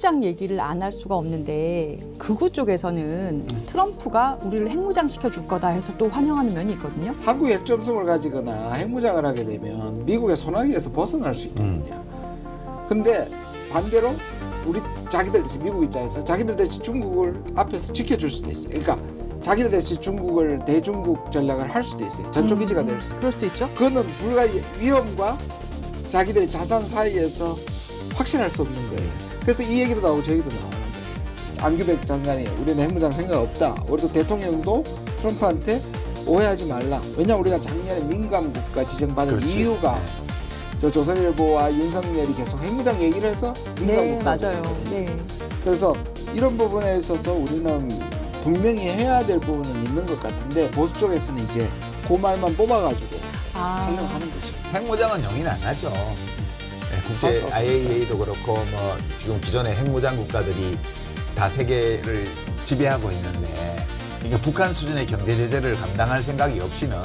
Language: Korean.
핵무장 얘기를 안 할 수가 없는데 극우 쪽에서는 트럼프가 우리를 핵무장 시켜줄 거다 해서 또 환영하는 면이 있거든요. 한국이 핵점성을 가지거나 핵무장을 하게 되면 미국의 소나기에서 벗어날 수 있거든요. 근데 반대로 우리 자기들 대신 미국 입장에서 자기들 대신 중국을 앞에서 지켜줄 수도 있어요. 그러니까 자기들 대신 중국을 대중국 전략을 할 수도 있어요. 전초 기지가 될 수도 있어요. 그럴 수도 있죠. 그거는 불가 위험과 자기들의 자산 사이에서 확신할 수 없는 거예요. 그래서 이 얘기도 나오고 저 얘기도 나오는 거예요. 안규백 장관이 우리는 핵무장 생각 없다. 우리도 대통령도 트럼프한테 오해하지 말라. 왜냐하면 우리가 작년에 민감 국가 지정받은 그렇지. 이유가 저 조선일보와 윤석열이 계속 핵무장 얘기를 해서 민감 네, 국가 맞아요. 네. 그래서 이런 부분에 있어서 우리는 분명히 해야 될 부분은 있는 것 같은데 보수 쪽에서는 이제 그 말만 뽑아가지고 아, 하려고 하는 거죠. 핵무장은 용인 안 하죠. 국제. IAEA도 그렇고 뭐 지금 기존의 핵무장 국가들이 다 세계를 지배하고 있는데 이게 북한 수준의 경제 제재를 감당할 생각이 없이는